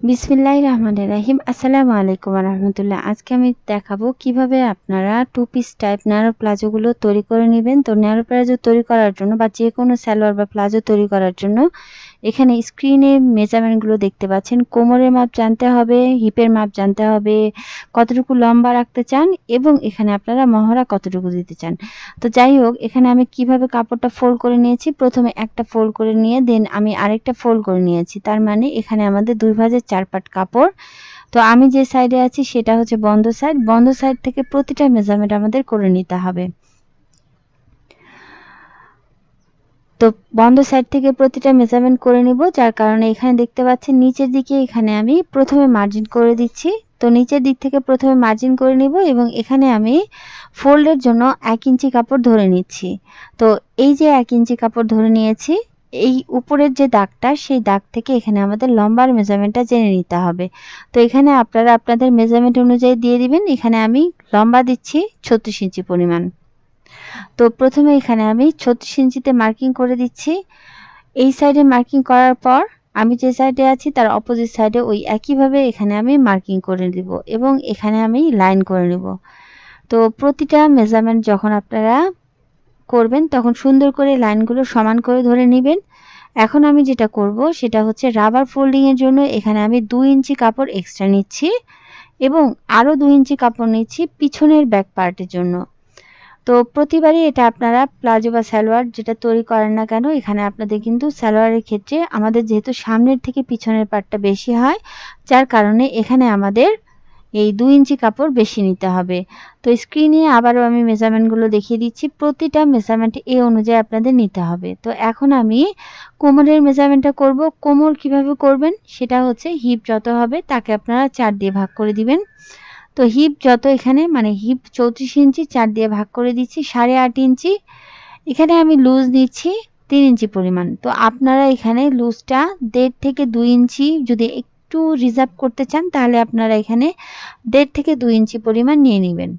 বিসমিল্লাহ রহমানের রাহিম। আসসালামু আলাইকুম রহমতুল্লাহ। আজকে আমি দেখাবো কীভাবে আপনারা টু পিস টাইপ ন্যারো প্লাজোগুলো তৈরি করে নেবেন। তো ন্যারো প্লাজো তৈরি করার জন্য বা যে কোনো সালোয়ার বা প্লাজো তৈরি করার জন্য এখানে স্ক্রিনে মেজারমেন্টগুলো দেখতে পাচ্ছেন। কোমরের মাপ জানতে হবে হিপের মাপ জানতে হবে, কতটুকু লম্বা রাখতে চান এবং এখানে আপনারা মহড়া কতটুকু দিতে চান। তো যাই হোক, এখানে আমি কীভাবে কাপড়টা ফোল্ড করে নিয়েছি? প্রথমে একটা ফোল্ড করে নিয়ে দেন আমি আরেকটা ফোল্ড করে নিয়েছি। তার মানে এখানে আমাদের দুই ভাজের চার পাট কাপড়। তো আমি যে সাইডে আছি, সেটা হচ্ছে বন্ধ সাইড বন্ধ সাইড থেকে প্রতিটা মেজারমেন্ট আমাদের করে নিতে হবে। তো বন্ধ সাইড থেকে প্রতিটা মেজারমেন্ট করে নিব, যার কারণে এখানে দেখতে পাচ্ছেন নিচের দিকে এখানে আমি প্রথমে মার্জিন করে দিচ্ছি। তো নিচের দিক থেকে প্রথমে মার্জিন করে নিব এবং এখানে আমি ফোল্ডের জন্য এক ইঞ্চি কাপড় ধরে নিচ্ছি। তো এই যে এক ইঞ্চি কাপড় ধরে নিয়েছি, এই উপরের যে দাগটা, সেই দাগ থেকে এখানে আমাদের লম্বার মেজারমেন্টটা জেনে নিতে হবে। তো এখানে আপনারা আপনাদের মেজারমেন্ট অনুযায়ী দিয়ে দিবেন। এখানে আমি লম্বা দিচ্ছি, ছত্রিশ ইঞ্চি পরিমাণ। তো প্রথমে এখানে আমি ছত্রিশ ইঞ্চিতে মার্কিং করে দিচ্ছি। এই সাইডে মার্কিং করার পর আমি যে সাইডে আছি, তার অপোজিট সাইডে ওই একইভাবে এখানে আমি মার্কিং করে দিব এবং এখানে আমি লাইন করে নেব। তো প্রতিটা মেজারমেন্ট যখন আপনারা করবেন, তখন সুন্দর করে লাইনগুলো সমান করে ধরে নেবেন। এখন আমি যেটা করব, সেটা হচ্ছে রাবার ফোল্ডিংয়ের জন্য এখানে আমি দুই ইঞ্চি কাপড় এক্সট্রা নিচ্ছি এবং আরও দুই ইঞ্চি কাপড় নিচ্ছি পিছনের ব্যাক পার্টের জন্য। তো প্রতিবারই এটা আপনারা প্লাজো বা সালোয়ার যেটা তৈরি করেন না কেন, এখানে আপনাদের কিন্তু সালোয়ারের ক্ষেত্রে আমাদের যেহেতু সামনের থেকে পিছনের পার্টটা বেশি হয়, যার কারণে এখানে আমাদের এই দুই ইঞ্চি কাপড় বেশি নিতে হবে। তো স্ক্রিনে আবারও আমি মেজারমেন্টগুলো দেখিয়ে দিচ্ছি, প্রতিটা মেজারমেন্ট এ অনুযায়ী আপনাদের নিতে হবে। তো এখন আমি কোমরের মেজারমেন্টটা করব, কোমর কীভাবে করবেন সেটা হচ্ছে হিপ যত হবে তাকে আপনারা চার দিয়ে ভাগ করে দিবেন। তো হিপ যত এখানে মানে হিপ চৌত্রিশ ইঞ্চি, চার দিয়ে ভাগ করে দিচ্ছি, সাড়ে আট ইঞ্চি। এখানে আমি লুজ নিচ্ছি তিন ইঞ্চি পরিমাণ। তো আপনারা এখানে লুজটা দেড় থেকে দুই ইঞ্চি যদি একটু রিজার্ভ করতে চান, তাহলে আপনারা এখানে দেড় থেকে দুই ইঞ্চি পরিমাণ নিয়ে নেবেন।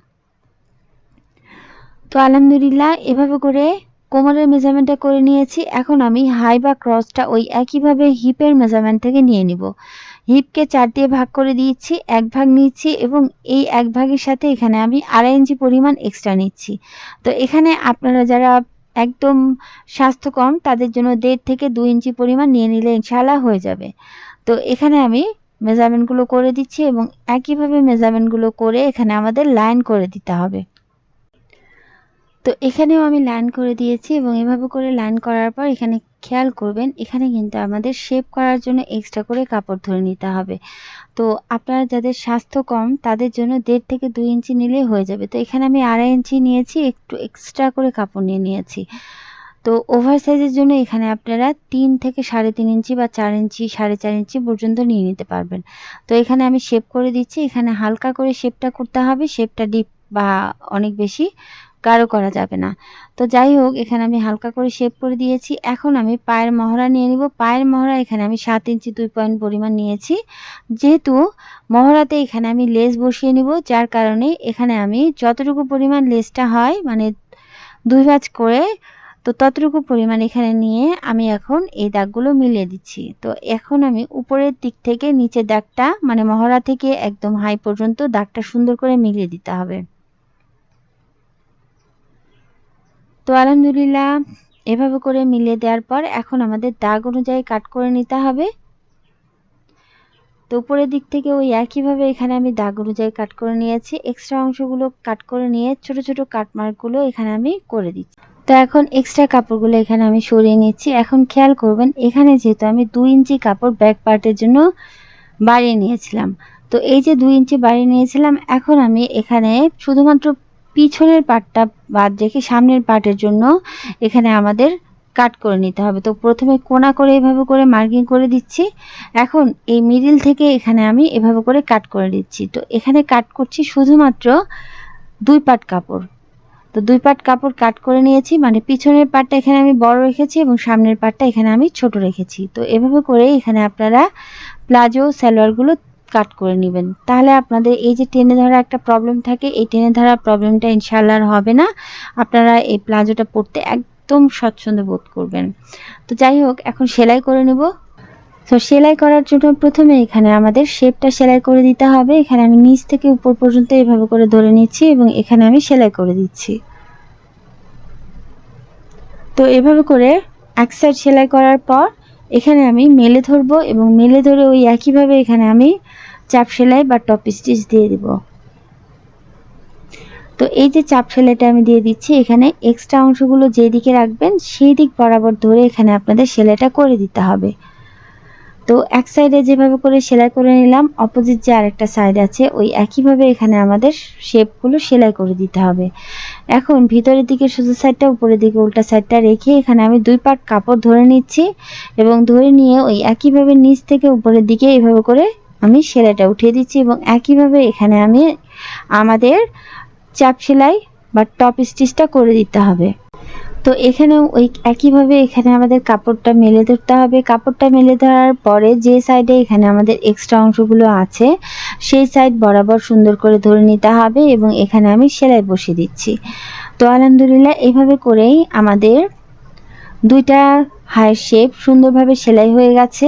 তো আলহামদুলিল্লাহ, এভাবে করে কোমরের মেজারমেন্টটা করে নিয়েছি। এখন আমি হাই বা ক্রসটা ওই একইভাবে হিপের মেজারমেন্ট থেকে নিয়ে নিব। হিপকে চার দিয়ে ভাগ করে দিয়েছি, এক ভাগ নিচ্ছি এবং এই এক ভাগের সাথে এখানে আমি আড়াই ইঞ্চি পরিমাণ এক্সট্রা নিচ্ছি। তো এখানে আপনারা যারা একদম স্বাস্থ্য কম তাদের জন্য দেড় থেকে দুই ইঞ্চি পরিমাণ নিয়ে নিলে ইনশাল্লাহ হয়ে যাবে। তো এখানে আমি মেজারমেন্টগুলো করে দিচ্ছি এবং একইভাবে মেজারমেন্টগুলো করে এখানে আমাদের লাইন করে দিতে হবে। তো এখানেও আমি লাইন করে দিয়েছি এবং এভাবে করে লাইন করার পর এখানে খেয়াল করবেন, এখানে কিন্তু আমাদের শেপ করার জন্য এক্সট্রা করে কাপড় ধরে নিতে হবে। তো আপনারা যাদের স্বাস্থ্য কম, তাদের জন্য দেড় থেকে দুই ইঞ্চি নিলেই হয়ে যাবে। তো এখানে আমি আড়াই ইঞ্চি নিয়েছি, একটু এক্সট্রা করে কাপড় নিয়ে নিয়েছি। তো ওভার সাইজের জন্য এখানে আপনারা তিন থেকে সাড়ে তিন ইঞ্চি বা চার ইঞ্চি, সাড়ে চার ইঞ্চি পর্যন্ত নিয়ে নিতে পারবেন। তো এখানে আমি শেপ করে দিচ্ছি, এখানে হালকা করে শেপটা করতে হবে শেপটা ডিপ বা অনেক বেশি। গাঢ় করা যাবে না। তো যাই হোক এখানে আমি হালকা করে শেপ করে দিয়েছি। এখন আমি পায়ের মহড়া নিয়ে নিব। পায়ের মহড়া এখানে আমি সাত ইঞ্চি দুই পয়েন্ট পরিমাণ নিয়েছি। যেহেতু মহড়াতে এখানে আমি লেস বসিয়ে নিব, যার কারণে এখানে আমি যতটুকু পরিমাণ লেসটা হয় মানে দুই ভাজ করে, তো ততটুকু পরিমাণ এখানে নিয়ে আমি এখন এই দাগগুলো মিলিয়ে দিচ্ছি। তো এখন আমি উপরের দিক থেকে নিচের দাগটা মানে মহড়া থেকে একদম হাই পর্যন্ত দাগটা সুন্দর করে মিলিয়ে দিতে হবে। তো আলহামদুলিল্লাহ, এভাবে করে মিলিয়ে দেওয়ার পর এখন আমাদের দাগ অনুযায়ী কাট করে নিতে হবে। তো উপরের দিক থেকে ওই একইভাবে এখানে আমি দাগ অনুযায়ী কাট করে নিয়েছি। এক্সট্রা অংশগুলো কাট করে নিয়ে ছোট ছোট কাটমার্কগুলো এখানে আমি করে দিচ্ছি। তো এখন এক্সট্রা কাপড়গুলো এখানে আমি সরিয়ে নিচ্ছি। এখন খেয়াল করবেন, এখানে যেহেতু আমি দুই ইঞ্চি কাপড় ব্যাক পার্টের জন্য বাড়িয়ে নিয়েছিলাম। তো এই যে দুই ইঞ্চি বাড়িয়ে নিয়েছিলাম, এখন আমি এখানে শুধুমাত্র পিছনের পার্টটা বাদ রেখে সামনের পার্টের জন্য এখানে আমাদের কাট করে নিতে হবে। তো প্রথমে কোনা করে এভাবে করে মার্কিং করে দিচ্ছি। এখন এই মিডিল থেকে এখানে আমি এভাবে করে কাট করে দিচ্ছি তো এখানে কাট করছি শুধুমাত্র দুই পাট কাপড়। তো দুই পাট কাপড় কাট করে নিয়েছি মানে পিছনের পাটটা এখানে আমি বড় রেখেছি এবং সামনের পাটটা এখানে আমি ছোট রেখেছি। তো এভাবে করে এখানে আপনারা প্লাজো, সালোয়ারগুলো কাট করে নেবেন। তাহলে আপনাদের এই যে টেনে ধরা একটা প্রবলেম থাকে, এই টেনে ধরা প্রবলেমটা ইনশাল্লাহ হবে না। আপনারা এই প্লাজোটা পরতে একদম স্বচ্ছন্দ বোধ করবেন। তো যাই হোক, এখন সেলাই করে নেব। তো সেলাই করার জন্য প্রথমে এখানে আমাদের শেপটা সেলাই করে দিতে হবে। এখানে আমি নিচ থেকে উপর পর্যন্ত এভাবে করে ধরে নিচ্ছি এবং এখানে আমি সেলাই করে দিচ্ছি। তো এভাবে করে এক সাইড সেলাই করার পর এখানে আমি মেলে ধরবো এবং মেলে ধরে ওই একইভাবে এখানে আমি চাপ সেলাই বা টপ স্টিচ দিয়ে দিব। তো এই যে চাপ সেলাইটা আমি দিয়ে দিচ্ছি, এখানে এক্সট্রা অংশগুলো যেদিকে রাখবেন সেই দিক বরাবর ধরে এখানে আপনাদের সেলাইটা করে দিতে হবে। তো এক সাইডে যেভাবে করে সেলাই করে নিলাম অপোজিট যে আরেকটা সাইড আছে, ওই একইভাবে এখানে আমাদের শেপগুলো সেলাই করে দিতে হবে। এখন ভিতরের দিকে সোজা সাইডটা উপরের দিকে উল্টা সাইডটা রেখে এখানে আমি দুই পাট কাপড় ধরে নিচ্ছি এবং ধরে নিয়ে ওই একইভাবে নিচ থেকে উপরের দিকে এইভাবে করে আমি সেলাইটা উঠিয়ে দিচ্ছি এবং একইভাবে এখানে আমি আমাদের চাপ সেলাই বা টপ স্টিচটা করে দিতে হবে। তো এখানেও ওই একইভাবে এখানে আমাদের কাপড়টা মেলে ধরতে হবে। কাপড়টা মেলে ধরার পরে যে সাইডে এখানে আমাদের এক্সট্রা অংশগুলো আছে, সেই সাইড বরাবর সুন্দর করে ধরে নিতে হবে এবং এখানে আমি সেলাই বসিয়ে দিচ্ছি। তো আলহামদুলিল্লাহ এইভাবে করেই আমাদের দুইটা হাই শেপ সুন্দরভাবে সেলাই হয়ে গেছে।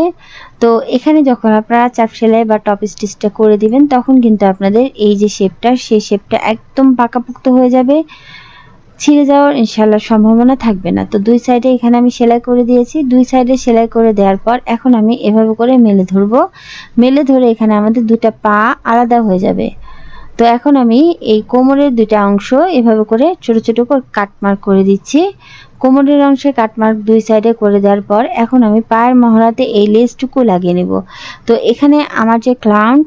তো এখানে যখন আপনারা চাপ সেলাই বা টপ স্টিচটা করে দিবেন, তখন কিন্তু আপনাদের এই যে শেপটা সেই শেপটা একদম পাকাপোক্ত হয়ে যাবে। ছিঁড়ে যাওয়ার ইনশাল্লাহ সম্ভাবনা থাকবে না। তো দুই সাইডে এখানে আমি সেলাই করে দিয়েছি। দুই সাইডে সেলাই করে দেওয়ার পর এখন আমি এভাবে করে মেলে ধরবো। মেলে ধরে এখানে আমাদের দুটা পা আলাদা হয়ে যাবে। তো এখন আমি এই কোমরের দুইটা অংশ এভাবে করে ছোট ছোট করে কাটমার্ক করে দিচ্ছি। কোমরের অংশে কাটমার্ক দুই সাইডে করে দেওয়ার পর এখন আমি পায়ের মহড়াতে এই লেসটুকু লাগিয়ে নেব। তো এখানে আমার যে ক্লাউন্ট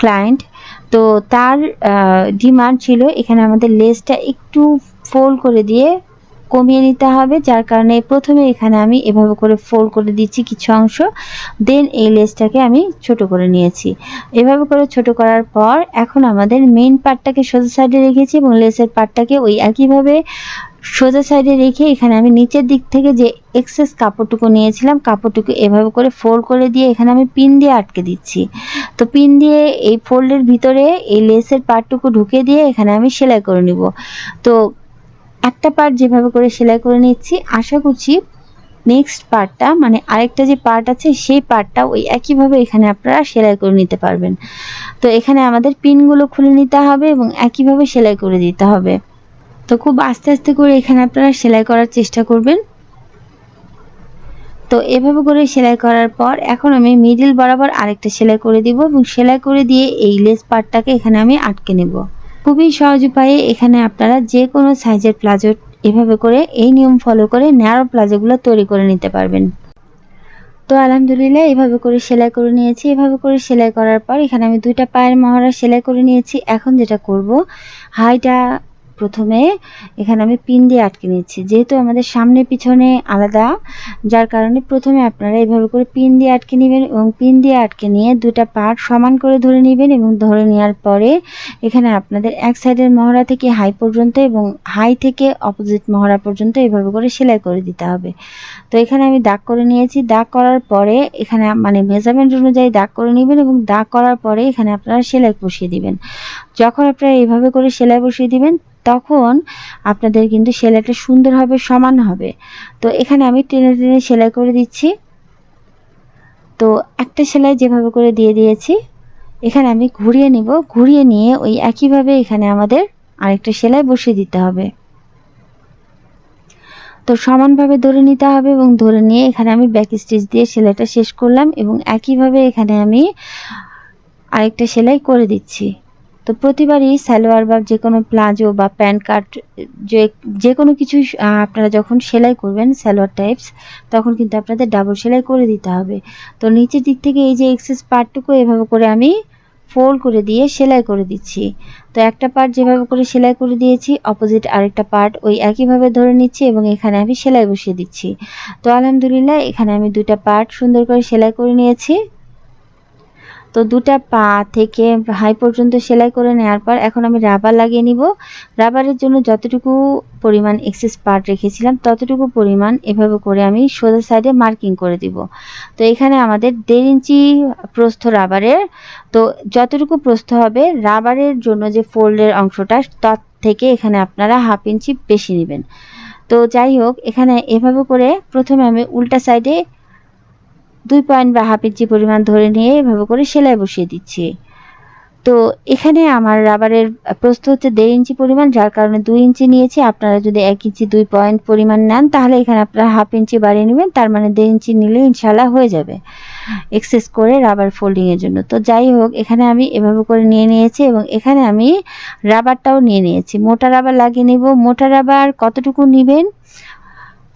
ক্লায়েন্ট, তো তার ডিমান্ড ছিল এখানে আমাদের লেসটা একটু ফোল্ড করে দিয়ে কমিয়ে নিতে হবে, যার কারণে প্রথমে এখানে আমি এভাবে করে ফোল্ড করে দিচ্ছি কিছু অংশ দেন এই লেসটাকে আমি ছোট করে নিয়েছি। এভাবে করে ছোট করার পর এখন আমাদের মেন পার্টটাকে সোজা সাইডে রেখেছি এবং লেসের পার্টটাকে ওই একইভাবে সোজা সাইডে রেখে এখানে আমি নিচের দিক থেকে যে এক্সেস কাপড়টুকু নিয়েছিলাম, কাপড়টুকু এভাবে করে ফোল্ড করে দিয়ে এখানে আমি পিন দিয়ে আটকে দিচ্ছি। তো পিন দিয়ে এই ফোল্ডের ভিতরে এই লেসের পার্টটুকু ঢুকে দিয়ে এখানে আমি সেলাই করে নিব। তো একটা পার্ট যেভাবে করে সেলাই করে নিচ্ছি, আশা করছি নেক্সট পার্টটা মানে আরেকটা যে পার্ট আছে, সেই পার্টটা ওই একইভাবে এখানে আপনারা সেলাই করে নিতে পারবেন। তো এখানে আমাদের পিনগুলো খুলে নিতে হবে এবং একইভাবে সেলাই করে দিতে হবে। তো খুব আস্তে আস্তে করে এখানে আপনারা সেলাই করার চেষ্টা করবেন। তো এভাবে করে সেলাই করার পর এখন আমি মিডিল বরাবর আরেকটা সেলাই করে দিব এবং সেলাই করে দিয়ে এই লেস পার্টটাকে এখানে আমি আটকে নেব। খুবই সহজ উপায়ে এখানে আপনারা যে কোনো সাইজের প্লাজো এভাবে করে এই নিয়ম ফলো করে ন্যারো প্লাজোগুলো তৈরি করে নিতে পারবেন। তো আলহামদুলিল্লাহ এভাবে করে সেলাই করে নিয়েছি। এভাবে করে সেলাই করার পর এখানে আমি দুইটা পায়ের মহড়া সেলাই করে নিয়েছি। এখন যেটা করব, হাইটা প্রথমে এখানে আমি পিন দিয়ে আটকে নিচ্ছি। যেহেতু আমাদের সামনে পিছনে আলাদা, যার কারণে প্রথমে আপনারা এভাবে করে পিন দিয়ে আটকে নেবেন এবং পিন দিয়ে আটকে নিয়ে দুটা পার্ট সমান করে ধরে নেবেন এবং ধরে নেওয়ার পরে এখানে আপনাদের এক সাইডের মহড়া থেকে হাই পর্যন্ত এবং হাই থেকে অপোজিট মহড়া পর্যন্ত এভাবে করে সেলাই করে দিতে হবে। তো এখানে আমি দাগ করে নিয়েছি। দাগ করার পরে এখানে মানে মেজারমেন্ট অনুযায়ী দাগ করে নেবেন এবং দাগ করার পরে এখানে আপনারা সেলাই বসিয়ে দিবেন। যখন আপনারা এইভাবে করে সেলাই বসিয়ে দিবেন তখন আপনাদের কিন্তু সেলাইটা সুন্দর হবে সমান হবে। তো এখানে আমি টেনে টেনে সেলাই করে দিচ্ছি। তো একটা সেলাই যেভাবে করে দিয়ে দিয়েছি, এখানে আমি ঘুরিয়ে নিব। ঘুরিয়ে নিয়ে ওই একইভাবে এখানে আমাদের আরেকটা সেলাই বসিয়ে দিতে হবে। তো সমানভাবে ধরে নিতে হবে এবং ধরে নিয়ে এখানে আমি ব্যাক স্টিচ দিয়ে সেলাইটা শেষ করলাম এবং একইভাবে এখানে আমি আরেকটা সেলাই করে দিচ্ছি। তো প্রতিবারই সালোয়ার বা যে কোনো প্লাজো বা প্যান্ট কাট, যে যে কোনো কিছু আপনারা যখন সেলাই করবেন সালোয়ার টাইপস, তখন কিন্তু আপনাদের ডাবল সেলাই করে দিতে হবে। তো নিচের দিক থেকে এই যে এক্সেস পার্টটুকু এভাবে করে আমি ফোল্ড করে দিয়ে সেলাই করে দিচ্ছি। তো একটা পার্ট যেভাবে করে সেলাই করে দিয়েছি অপোজিট আরেকটা পার্ট ওই একইভাবে ধরে নিচ্ছি এবং এখানে আমি সেলাই বসিয়ে দিচ্ছি। তো আলহামদুলিল্লাহ, এখানে আমি দুটা পার্ট সুন্দর করে সেলাই করে নিয়েছি। তো দুটা পা থেকে হাই পর্যন্ত সেলাই করে নেওয়ার পর এখন আমি রাবার লাগিয়ে নিব। রাবারের জন্য যতটুকু পরিমাণ এক্সেস পার্ট রেখেছিলাম, ততটুকু পরিমাণ এভাবে করে আমি সোজা সাইডে মার্কিং করে দিব। তো এখানে আমাদের দেড় ইঞ্চি প্রস্থ রাবারের, তো যতটুকু প্রস্থ হবে রাবারের জন্য যে ফোল্ডের অংশটা তত থেকে এখানে আপনারা হাফ ইঞ্চি বেশি নেবেন। তো যাই হোক, এখানে এভাবে করে প্রথমে আমি উল্টা সাইডে দুই পয়েন্ট বা হাফ ইঞ্চি পরিমাণ ধরে নিয়ে এভাবে করে সেলাই বসিয়ে দিচ্ছি। তো এখানে আমার রাবারের প্রস্থ হচ্ছে দেড় ইঞ্চি পরিমাণ, যার কারণে দুই ইঞ্চি নিয়েছি। আপনারা যদি এক ইঞ্চি দুই পয়েন্ট পরিমাণ নেন, তাহলে এখানে আপনারা হাফ ইঞ্চি বাড়িয়ে নেবেন। তার মানে দেড় ইঞ্চি নিলে ইনশাল্লাহ হয়ে যাবে এক্সেস করে রাবার ফোল্ডিংয়ের জন্য। তো যাই হোক, এখানে আমি এভাবে করে নিয়ে নিয়েছি এবং এখানে আমি রাবারটাও নিয়ে নিয়েছি। মোটা রাবার লাগিয়ে নেব। মোটা রাবার কতটুকু নেবেন?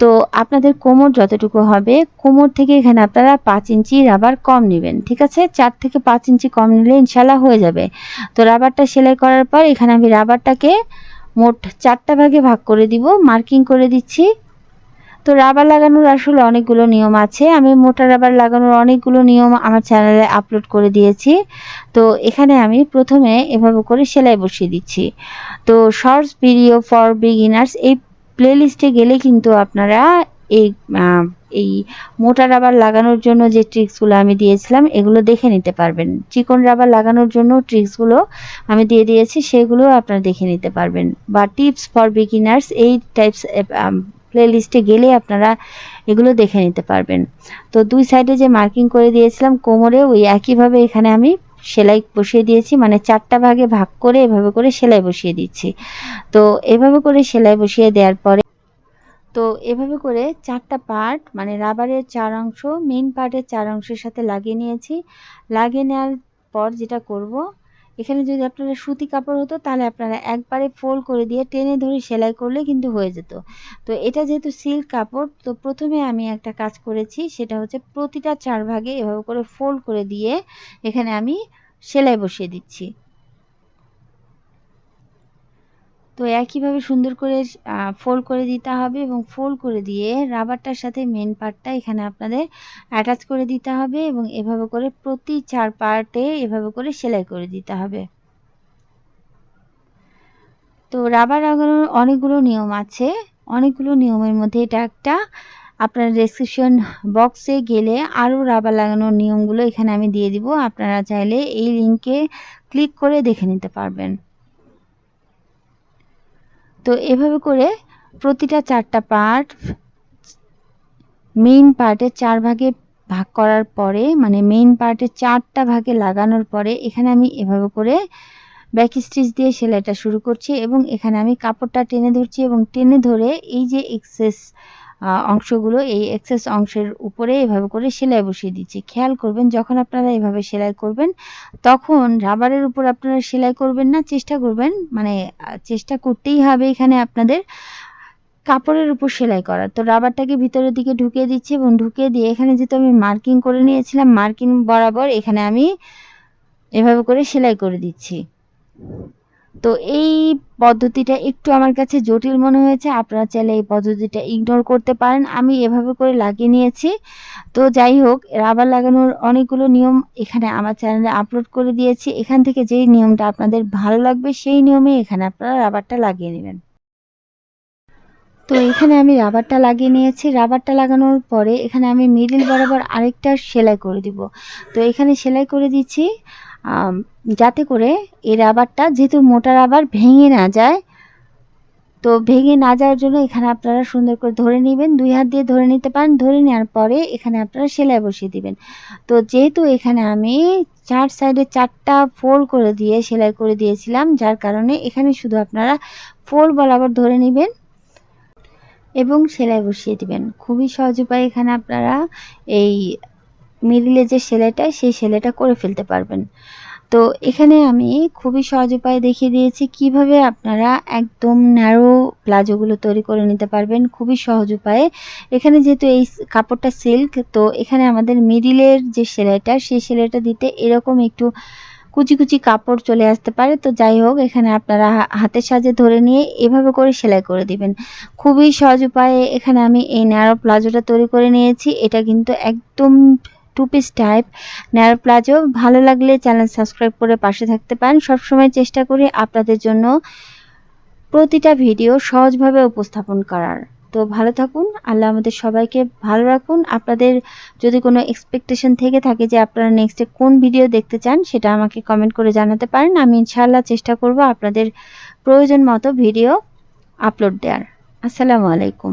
তো আপনাদের কোমর যতটুকু হবে, কোমর থেকে এখানে আপনারা পাঁচ ইঞ্চি রাবার কম নেবেন, ঠিক আছে? চার থেকে পাঁচ ইঞ্চি কম নিলে ইনশাল্লাহ হয়ে যাবে। তো রাবারটা সেলাই করার পর এখানে আমি রাবারটাকে মোট চারটা ভাগে ভাগ করে দিব মার্কিং করে দিচ্ছি। তো রাবার লাগানোর আসলে অনেকগুলো নিয়ম আছে। আমি মোটা রাবার লাগানোর অনেকগুলো নিয়ম আমার চ্যানেলে আপলোড করে দিয়েছি। তো এখানে আমি প্রথমে এভাবে করে সেলাই বসিয়ে দিচ্ছি। তো শর্টস ভিডিও ফর বিগিনার্স এই প্লেলিস্টে গেলে কিন্তু আপনারা এই এই মোটা রাবার লাগানোর জন্য যে ট্রিক্সগুলো আমি দিয়েছিলাম, এগুলো দেখে নিতে পারবেন। চিকন রাবার লাগানোর জন্য ট্রিক্সগুলো আমি দিয়ে দিয়েছি, সেগুলো আপনারা দেখে নিতে পারবেন। বা টিপস ফর বিগিনার্স এই টাইপস প্লেলিস্টে গেলে আপনারা এগুলো দেখে নিতে পারবেন। তো দুই সাইডে যে মার্কিং করে দিয়েছিলাম কোমরে ওই একইভাবে এখানে আমি সেলাই বসিয়ে দিয়েছি মানে চারটা ভাগে ভাগ করে এভাবে করে সেলাই বসিয়ে দিচ্ছি। তো এভাবে করে সেলাই বসিয়ে দেওয়ার পরে, তো এভাবে করে চারটা পার্ট মানে রাবারের চার অংশ মেন পার্টের চার অংশের সাথে লাগিয়ে নিয়েছি। লাগিয়ে নেওয়ার পর যেটা করব এখানে যদি আপনারা সুতি কাপড় হতো, তাহলে আপনারা একবারে ফোল্ড করে দিয়ে টেনে ধরে সেলাই করলে কিন্তু হয়ে যেত। তো এটা যেহেতু সিল্ক কাপড়, তো প্রথমে আমি একটা কাজ করেছি, সেটা হচ্ছে প্রতিটা চার ভাগে এভাবে করে ফোল্ড করে দিয়ে এখানে আমি সেলাই বসিয়ে দিচ্ছি। তো একইভাবে সুন্দর করে ফোল্ড করে দিতে হবে এবং ফোল্ড করে দিয়ে রাবারটার সাথে মেন পার্টটা এখানে আপনাদের অ্যাটাচ করে দিতে হবে এবং এভাবে করে প্রতি চার পার্টে এভাবে করে সেলাই করে দিতে হবে। তো রাবার লাগানোর অনেকগুলো নিয়ম আছে। অনেকগুলো নিয়মের মধ্যে এটা একটা। আপনার ডেসক্রিপশন বক্সে গেলে আরও রাবার লাগানোর নিয়মগুলো এখানে আমি দিয়ে দিব। আপনারা চাইলে এই লিঙ্কে ক্লিক করে দেখে নিতে পারবেন। তো এভাবে করে প্রতিটা চারটা পার্ট মেইন পার্টের চার ভাগে ভাগ করার পরে মানে মেইন পার্টে চারটা ভাগে লাগানোর পরে, এখানে আমি এভাবে করে ব্যাক স্টিচ দিয়ে সেলাইটা শুরু করছি এবং এখানে আমি কাপড়টা টেনে ধরছি এবং টেনে ধরে এই যে এক্সেস অংশগুলো এই এক্সেস অংশের উপরে এভাবে করে সেলাই বসিয়ে দিচ্ছি। খেয়াল করবেন, যখন আপনারা এভাবে সেলাই করবেন, তখন রাবারের উপর আপনারা সেলাই করবেন না, চেষ্টা করবেন মানে চেষ্টা করতেই হবে এখানে আপনাদের কাপড়ের উপর সেলাই করার। তো রাবারটাকে ভিতরের দিকে ঢুকিয়ে দিচ্ছি এবং ঢুকিয়ে দিয়ে এখানে যেহেতু আমি মার্কিং করে নিয়েছিলাম, মার্কিং বরাবর এখানে আমি এভাবে করে সেলাই করে দিচ্ছি। তো এই পদ্ধতিটা একটু আমার কাছে জটিল মনে হয়েছে, আপনারা চাইলে এই পদ্ধতিটা ইগনোর করতে পারেন, আমি এভাবে করে লাগিয়ে নিয়েছি। তো যাই হোক, রাবার লাগানোর অনেকগুলো নিয়ম এখানে আমার চ্যানেলে আপলোড করে দিয়েছি, এখান থেকে যেই নিয়মটা আপনাদের ভালো লাগবে সেই নিয়মে এখানে আপনারা রাবারটা লাগিয়ে নেবেন। তো এখানে আমি রাবারটা লাগিয়ে নিয়েছি, রাবারটা লাগানোর পরে এখানে আমি মিডিল বরাবর আরেকটা সেলাই করে দিব। তো এখানে সেলাই করে দিচ্ছি যাতে করে এই রাবারটা যেহেতু মোটা রাবার ভেঙে না যায়, তো ভেঙে না যাওয়ার জন্য এখানে আপনারা সুন্দর করে ধরে নেবেন, দুই হাত দিয়ে ধরে নিতে পারেন, ধরে নেওয়ার পরে এখানে আপনারা সেলাই বসিয়ে দিবেন। তো যেহেতু এখানে আমি চার সাইডে চারটা ফোল্ড করে দিয়ে সেলাই করে দিয়েছিলাম, যার কারণে এখানে শুধু আপনারা ফোল্ড বরাবর ধরে নেবেন এবং সেলাই বসিয়ে দিবেন। খুবই সহজ উপায় এখানে আপনারা এই মিডিলে যে সেলাইটা, সেই সেলাইটা করে ফেলতে পারবেন। তো এখানে আমি খুবই সহজ উপায় দেখিয়ে দিয়েছি কীভাবে আপনারা একদম ন্যারো প্লাজোগুলো তৈরি করে নিতে পারবেন। খুবই সহজ উপায়ে। এখানে যেহেতু এই কাপড়টা সিল্ক তো এখানে আমাদের মিডিলের যে সেলাইটা, সেই সেলাইটা দিতে এরকম একটু কুচি কুচি কাপড় চলে আসতে পারে। তো যাই হোক, এখানে আপনারা হাতের সাজে ধরে নিয়ে এভাবে করে সেলাই করে দিবেন। খুবই সহজ উপায়ে এখানে আমি এই ন্যারো প্লাজোটা তৈরি করে নিয়েছি। এটা কিন্তু একদম two piece type narrow palazzo ভালো লাগলে চ্যানেল সাবস্ক্রাইব করে পাশে থাকতে পারেন। সবসময় চেষ্টা করি আপনাদের জন্য প্রতিটা ভিডিও সহজভাবে উপস্থাপন করার। তো ভালো থাকুন, আল্লাহ আমাদের সবাইকে ভালো রাখুন। আপনাদের যদি কোনো এক্সপেকটেশন থেকে থাকে যে আপনারা নেক্সটে কোন ভিডিও দেখতে চান, সেটা আমাকে কমেন্ট করে জানাতে পারেন। আমি ইনশাআল্লাহ চেষ্টা করব আপনাদের প্রয়োজন মতো ভিডিও আপলোড দেওয়ার। আসসালামু আলাইকুম।